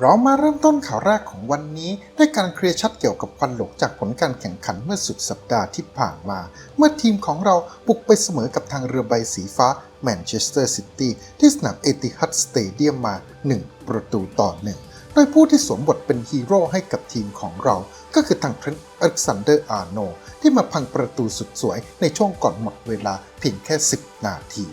เรามาเริ่มต้นข่าวแรกของวันนี้ด้วยการเคลียร์ชัดเกี่ยวกับควันหลงจากผลการแข่งขันเมื่อสุดสัปดาห์ที่ผ่านมา เมื่อทีมของเราบุกไปเสมอกับทางเรือใบสีฟ้าแมนเชสเตอร์ซิตี้ที่สนามเอติฮัดสเตเดียมมา 1 ประตูต่อหนึ่งโดยผู้ที่สวมบทเป็นฮีโร่ให้กับทีมของเรา ก็คือทางเทรนต์อเล็กซานเดอร์อาร์โนที่มาพังประตูสุดสวยในช่วงก่อนหมดเวลาเพียงแค่ 10 นาที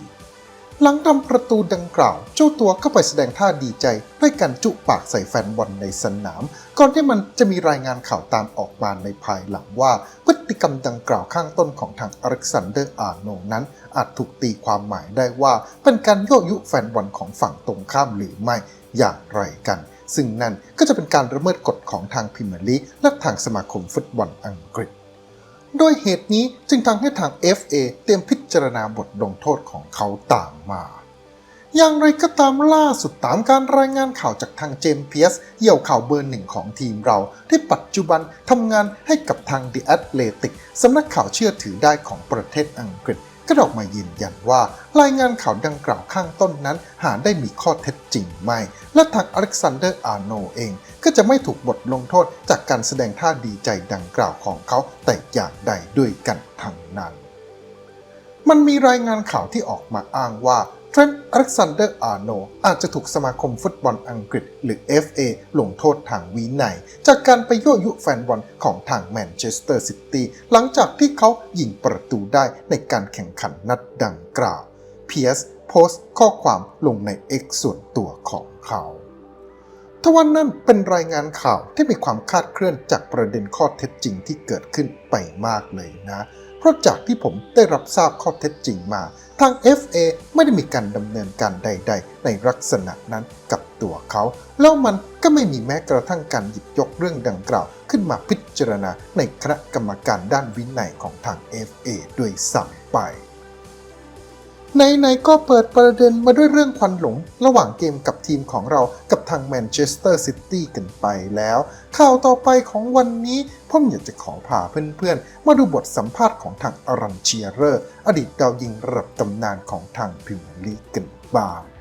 หลังทำประตูดังกล่าว เจ้าตัวก็ไปแสดงท่าดีใจด้วยการจุปากใส่แฟนบอลในสนาม ก่อนที่มันจะมีรายงานข่าวตามออกมาในภายหลังว่า พฤติกรรมดังกล่าวข้างต้นของทางอเล็กซานเดอร์อาร์โนนั้น อาจถูกตีความหมายได้ว่า เป็นการยั่วยุแฟนบอลของฝั่งตรงข้ามหรือไม่อย่างไรกัน ซึ่งนั่นก็จะเป็นการละเมิดกฎของทางพรีเมียร์ลีกและทางสมาคมฟุตบอลอังกฤษ โดยเหตุนี้จึงทำให้ทาง FA เตรียมพิจารณาบทลงโทษของเขาตามมา อย่างไรก็ตามล่าสุดตามการรายงานข่าวจากทางเจมส์เพียสเหี่ยวข่าวเบอร์หนึ่งของทีมเรา ที่ปัจจุบันทำงานให้กับทาง The Athletic สำนักข่าวเชื่อถือได้ของประเทศอังกฤษ ก็ออกมายืนยันว่า รายงานข่าวดังกล่าวข้างต้นนั้น หาได้มีข้อเท็จจริงไม่ และทางอเล็กซานเดอร์อาร์โนเอง ก็จะไม่ถูกบทลงโทษจากการแสดงท่าดีใจดังกล่าวของเขาแต่อย่างใดด้วยกันทั้งนั้น มันมีรายงานข่าวที่ออกมาอ้างว่า เทรนต์อเล็กซานเดอร์อาร์โนอาจจะถูกสมาคมฟุตบอลอังกฤษ หรือ FA ลงโทษทางวินัย จากการไปยั่วยุแฟนบอลของทางแมนเชสเตอร์ซิตี้หลังจากที่เขายิงประตูได้ในการแข่งขันนัดดังกล่าวเพียสโพสต์ข้อความลงใน X ส่วนตัวของเขาทว่านั่นเป็นรายงานข่าวที่มีความคาดเคลื่อนจากประเด็นข้อเท็จจริงที่เกิดขึ้นไปมากเลยนะ เพราะจากที่ผมได้รับทราบข้อเท็จจริงมา ทาง FA ไม่ได้มีการดำเนินการใด ๆ ในลักษณะนั้นกับตัวเขา แล้วมันก็ไม่มีแม้กระทั่งการหยิบยกเรื่องดังกล่าว ขึ้นมาพิจารณาในคณะกรรมการด้านวินัยของทาง FA ด้วยซ้ำไป ในๆก็เปิดประเด็นมาด้วยเรื่องควันหลง ระหว่างเกมกับทีมของเรากับทางแมนเชสเตอร์ซิตี้กันไปแล้ว ข่าวต่อไปของวันนี้ผมอยากจะขอพาเพื่อนๆ มาดูบทสัมภาษณ์ของทางอารันเชียเรอร์ อดีตดาวยิงระดับตำนานของทางพรีเมียร์ลีกกันบ้าง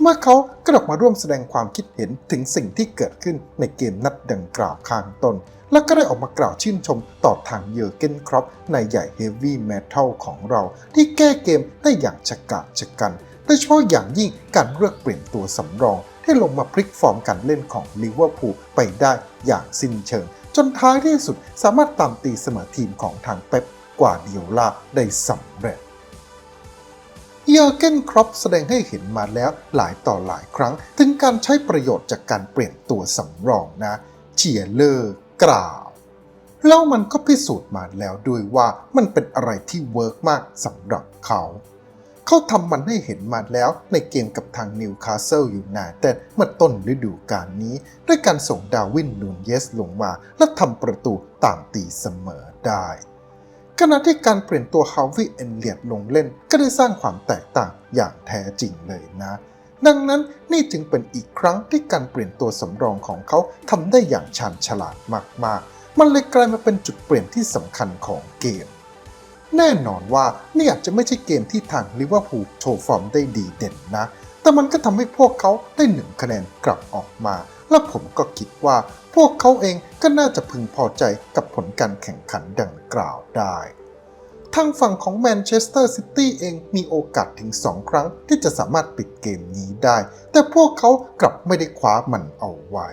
เมื่อเขากลับมาร่วมแสดงความคิดเห็นถึงสิ่งที่เกิดขึ้นในเกมนัดดังกล่าวข้างต้น และก็ได้ออกมากล่าวชื่นชมต่อทางเยอร์เกนครอปในใหญ่เฮฟวี่เมทัลของเรา ที่แก้เกมได้อย่างฉกาจฉกันโดยเฉพาะอย่างยิ่งการเลือกเปลี่ยนตัวสำรองที่ลงมาพลิกฟอร์มการเล่นของลิเวอร์พูลไปได้อย่างสิ้นเชิง จนท้ายที่สุดสามารถตามตีเสมอทีมของทางเป๊ปกว่าเดียวลาได้สำเร็จ เยอร์เกนครอปแสดงให้เห็นมาแล้วหลายต่อหลายครั้ง ถึงการใช้ประโยชน์จากการเปลี่ยนตัวสำรองนะเชียเลอร์กล่าว แล้วมันก็พิสูจน์มาแล้วด้วยว่ามันเป็นอะไรที่เวิร์กมากสำหรับเขา เขาทำมันให้เห็นมาแล้วในเกมกับทางนิวคาสเซิลอยูไนเต็ดเมื่อต้นฤดูกาลนี้ ด้วยการส่งดาวินนูนเยสลงมา และทำประตูตามตีเสมอได้ ขณะที่การเปลี่ยนตัวฮาวิเอนเลียดลงเล่น ก็ได้สร้างความแตกต่างอย่างแท้จริงเลยนะ ดังนั้นนี่จึงเป็นอีกครั้งที่การเปลี่ยนตัวสำรองของเขาทำได้อย่างชาญฉลาดมากๆ มันเลยกลายมาเป็นจุดเปลี่ยนที่สำคัญของเกม แน่นอนว่านี่อาจจะไม่ใช่เกมที่ทางลิเวอร์พูลโชว์ฟอร์มได้ดีเด่นนะ แต่มันก็ทำให้พวกเขาได้หนึ่งคะแนนกลับออกมา และผมก็คิดว่าพวกเขาเองก็น่าจะพึงพอใจกับผลการแข่งขันดังกล่าวได้ทางฝั่งของแมนเชสเตอร์ซิตี้เองมีโอกาสถึง 2 ครั้งที่จะสามารถปิดเกมนี้ได้ แต่พวกเขากลับไม่ได้คว้ามันเอาไว้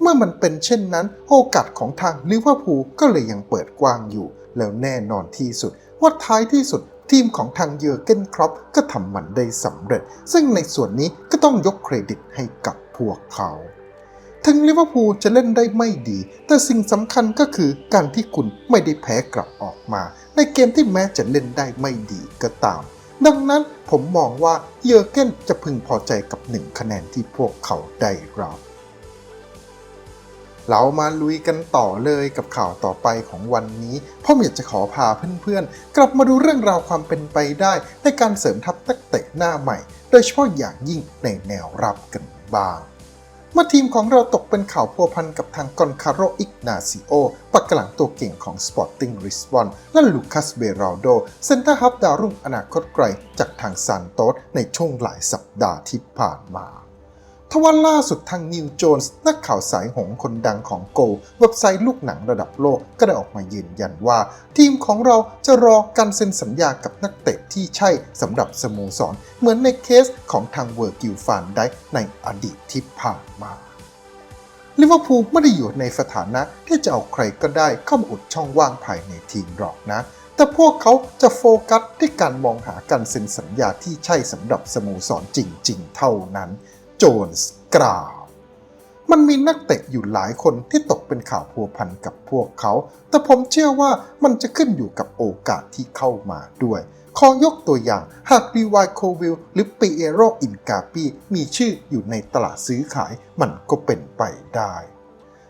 เมื่อมันเป็นเช่นนั้น โอกาสของทางลิเวอร์พูลก็เลยยังเปิดกว้างอยู่ แล้วแน่นอนที่สุด ว่าท้ายที่สุดทีมของทางเยอร์เกนครอปก็ทำมันได้สำเร็จ ซึ่งในส่วนนี้ก็ต้องยกเครดิตให้กับ พวกเขา ถึงลิเวอร์พูลจะเล่นได้ไม่ดี แต่สิ่งสำคัญก็คือการที่คุณไม่ได้แพ้กลับออกมา ในเกมที่แม้จะเล่นได้ไม่ดีก็ตาม ดังนั้นผมมองว่าเยอร์เกนจะพึงพอใจกับหนึ่งคะแนนที่พวกเขาได้รับเรามาลุยกันต่อเลยกับข่าวต่อไปของวันนี้พ่ออยากจะขอพาเพื่อนๆ กลับมาดูเรื่องราวความเป็นไปได้ในการเสริมทัพนักเตะหน้าใหม่ โดยเฉพาะอย่างยิ่งในแนวรับกัน บ้าง เมื่อทีมของเราตกเป็นข่าวพัวพันกับทางกอนคาโรอิกนาซิโอปักหลังตัวเก่งของ Sporting Lisbon และลูคัสเบราโดเซนเตอร์ฮับดาวรุ่งอนาคตไกลจากทางซานโตสในช่วงหลายสัปดาห์ที่ผ่านมา ทว่าล่าสุดทางนิวโจนส์นักข่าวสายหงคนดังของโกลเว็บไซต์ลูกหนังระดับโลกก็ได้ออกมายืนยันว่า ทีมของเราจะรอการเซ็นสัญญากับนักเตะที่ใช่สำหรับสโมสร เหมือนในเคสของทางเวอร์กิลฟานได้ในอดีตที่ผ่านมาลิเวอร์พูลไม่ได้อยู่ในสถานะที่จะเอาใครก็ได้เข้ามาอุดช่องว่างภายในทีมหรอกนะ แต่พวกเขาจะโฟกัสที่การมองหาการเซ็นสัญญาที่ใช่สำหรับสโมสรจริง ๆ เท่านั้น จนส์กล่าว มันมีนักเตะอยู่หลายคนที่ตกเป็นข่าวพัวพันกับพวกเขา แต่ผมเชื่อว่ามันจะขึ้นอยู่กับโอกาสที่เข้ามาด้วย ขอยกตัวอย่างหากรีวายโควิลหรือปีเอโรอินกาปีมีชื่ออยู่ในตลาดซื้อขายมันก็เป็นไปได้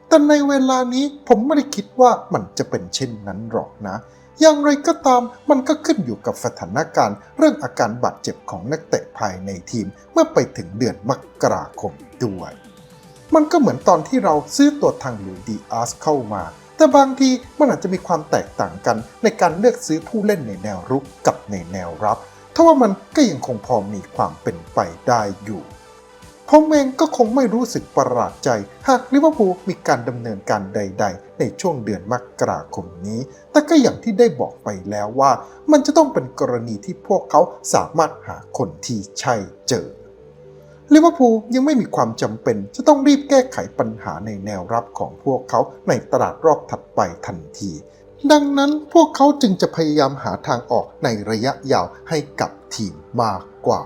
แต่ในเวลานี้ผมไม่ได้คิดว่ามันจะเป็นเช่นนั้นหรอกนะ อย่างไรก็ตามมันก็ขึ้นอยู่กับสถานการณ์ เรื่องอาการบาดเจ็บของนักเตะภายในทีมเมื่อไปถึงเดือนมกราคมด้วย มันก็เหมือนตอนที่เราซื้อตัวทางหลุยดีอาร์สเข้ามา แต่บางทีมันอาจจะมีความแตกต่างกันในการเลือกซื้อผู้เล่นในแนวรุกกับในแนวรับทว่ามันก็ยังคงพอมีความเป็นไปได้อยู่ ผมเองก็คงไม่รู้สึกประหลาดใจ หากลิเวอร์พูลมีการดำเนินการใด ๆ ในช่วงเดือนมกราคมนี้ แต่ก็อย่างที่ได้บอกไปแล้วว่า มันจะต้องเป็นกรณีที่พวกเขาสามารถหาคนที่ใช่เจอลิเวอร์พูลยังไม่มีความจำเป็นจะต้องรีบแก้ไขปัญหาในแนวรับของพวกเขาในตลาดรอบถัดไปทันที ดังนั้นพวกเขาจึงจะพยายามหาทางออกในระยะยาวให้กับทีมมากกว่า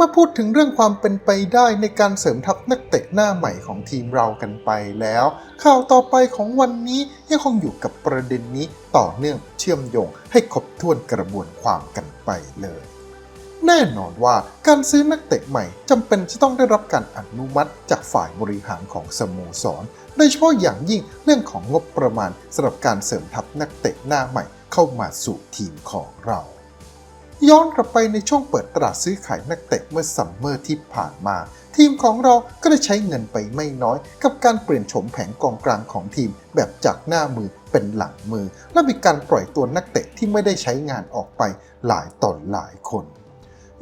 มาพูดถึงเรื่องความเป็นไปได้ในการเสริมทัพนักเตะหน้าใหม่ของทีมเรากันไปแล้ว ข่าวต่อไปของวันนี้ยังคงอยู่กับประเด็นนี้ต่อเนื่องเชื่อมโยงให้ครบถ้วนกระบวนความกันไปเลย แน่นอนว่าการซื้อนักเตะใหม่จำเป็นจะต้องได้รับการอนุมัติจากฝ่ายบริหารของสโมสร โดยเฉพาะอย่างยิ่งเรื่องของงบประมาณสำหรับการเสริมทัพนักเตะหน้าใหม่เข้ามาสู่ทีมของเรา ย้อนกลับไปในช่วงเปิดตลาดซื้อขายนักเตะเมื่อซัมเมอร์ที่ผ่านมา ทีมของเราก็ได้ใช้เงินไปไม่น้อย กับการเปลี่ยนโฉมแผงกองกลางของทีม แบบจากหน้ามือเป็นหลังมือ และมีการปล่อยตัวนักเตะที่ไม่ได้ใช้งานออกไปหลายต่อหลายคน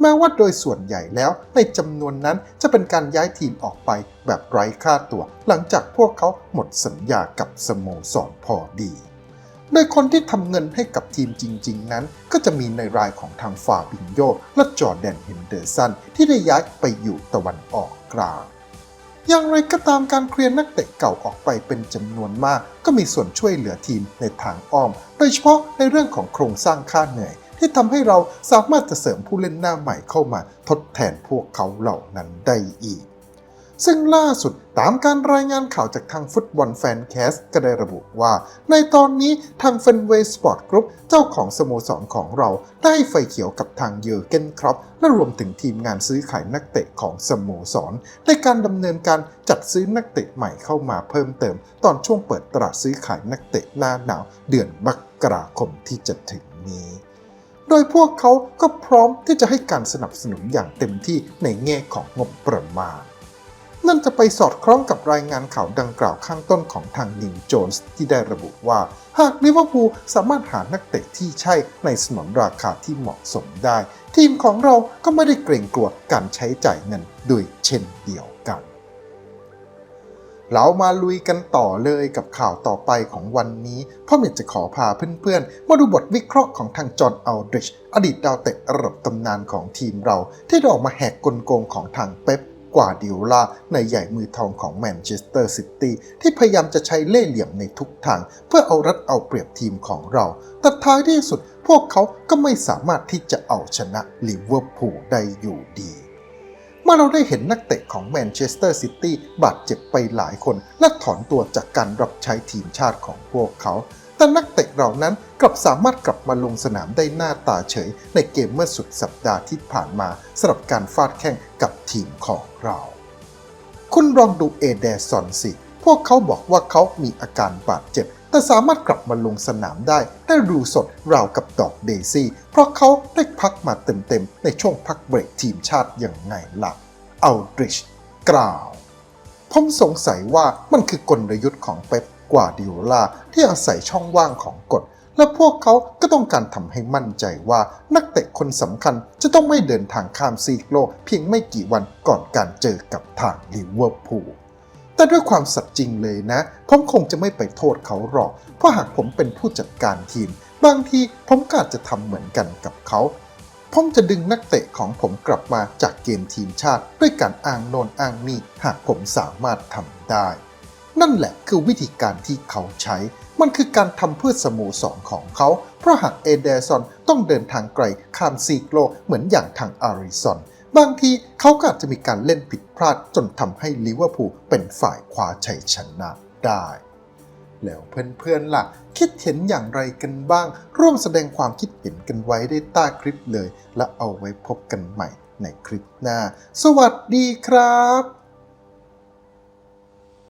แม้ว่าโดยส่วนใหญ่แล้วในจำนวนนั้นจะเป็นการย้ายทีมออกไปแบบไร้ค่าตัว หลังจากพวกเขาหมดสัญญากับสโมสรพอดี โดยคนที่ทำเงินให้กับทีมจริง ๆ นั้น ก็จะมีในรายของทางฟาบินโยและจอร์แดนเฮนเดอร์สันที่ได้ย้ายไปอยู่ตะวันออกกลางอย่างไรก็ตามการเคลียร์นักเตะเก่าออกไปเป็นจำนวนมาก ก็มีส่วนช่วยเหลือทีมในทางอ้อม โดยเฉพาะในเรื่องของโครงสร้างค่าเหนื่อย ที่ทำให้เราสามารถจะเสริมผู้เล่นหน้าใหม่เข้ามาทดแทนพวกเขาเหล่านั้นได้อีก ซึ่งล่าสุดตามการรายงานข่าวจากทางฟุตบอลแฟนแคสก็ได้ระบุว่า ในตอนนี้ทาง f e n w a y Sport Group เจ้าของสโมสรของเราได้ไฟเขียวกับทางเยอร์เกนครอปและรวมถึงทีมงานซื้อขายนักเตะของสโมสร ในการดำเนินการจัดซื้อนักเตะใหม่เข้ามาเพิ่มเติม ตอนช่วงเปิดตลาดซื้อขายนักเตะหน้าหนาว เดือนมกราคมที่จะถึงนี้โดยพวกเขาก็พร้อมที่จะให้การสนับสนุนอย่างเต็มที่ในแง่ของงบประมาณ นั่นจะไปสอดคล้องกับรายงานข่าวดังกล่าวข้างต้นของทางนิวโจนส์ที่ได้ระบุว่า หากลิเวอร์พูลสามารถหานักเตะที่ใช่ในสนนราคาที่เหมาะสมได้ ทีมของเราก็ไม่ได้เกรงกลัวการใช้จ่ายเงินด้วยเช่นเดียวกัน เรามาลุยกันต่อเลยกับข่าวต่อไปของวันนี้พ่อเมียจะขอพาเพื่อนๆ มาดูบทวิเคราะห์ของทางจอห์นอัลดริช อดีตดาวเตะระดับตำนานของทีมเรา ที่ได้ออกมาแหกกลโกงของทางเป๊ป กวาดิโอลาในใหญ่มือทองของแมนเชสเตอร์ซิตี้ที่พยายามจะใช้เล่ห์เหลี่ยมในทุกทาง เพื่อเอารัดเอาเปรียบทีมของเรา แต่ท้ายที่สุดพวกเขาก็ไม่สามารถที่จะเอาชนะลิเวอร์พูลได้อยู่ดีเมื่อเราได้เห็นนักเตะของแมนเชสเตอร์ซิตี้บาดเจ็บไปหลายคน และถอนตัวจากการรับใช้ทีมชาติของพวกเขา แต่นักเตะเหล่านั้นกลับสามารถกลับมาลงสนามได้หน้าตาเฉย ในเกมเมื่อสุดสัปดาห์ที่ผ่านมาสำหรับการฟาดแข่งกับทีมของเรา คุณลองดูเอเดซอนสิ พวกเขาบอกว่าเขามีอาการบาดเจ็บ แต่สามารถกลับมาลงสนามได้ได้ดูสดราวกับดอกเดซี่ เพราะเขาได้พักมาเต็มๆ ในช่วงพักเบรกทีมชาติอย่างไงล่ะอัลดริชกล่าวผมสงสัยว่ามันคือกลยุทธ์ของเป๊ป กว่าดิโอลาที่อาศัยช่องว่างของกฎ และพวกเขาก็ต้องการทำให้มั่นใจว่านักเตะคนสำคัญจะต้องไม่เดินทางข้ามซีกโลกเพียงไม่กี่วันก่อนการเจอกับทางลิเวอร์พูลแต่ด้วยความสัตย์จริงเลยนะ ผมคงจะไม่ไปโทษเขาหรอก เพราะหากผมเป็นผู้จัดการทีม บางทีผมก็อาจจะทำเหมือนกันกับเขา ผมจะดึงนักเตะของผมกลับมาจากเกมทีมชาติ ด้วยการอ้างโนนอ้างนี่หากผมสามารถทำได้ นั่นแหละคือวิธีการที่เขาใช้ มันคือการทำเพื่อสโมสรของเขา เพราะหากเอเดอร์สันต้องเดินทางไกลข้ามซีกโลกเหมือนอย่างทางอาริสันบางทีเขาก็อาจจะมีการเล่นผิดพลาดจนทำให้ลิเวอร์พูลเป็นฝ่ายคว้าชัยชนะได้ แล้วเพื่อนๆล่ะ คิดเห็นอย่างไรกันบ้าง ร่วมแสดงความคิดเห็นกันไว้ได้ใต้คลิปเลย และเอาไว้พบกันใหม่ในคลิปหน้า สวัสดีครับ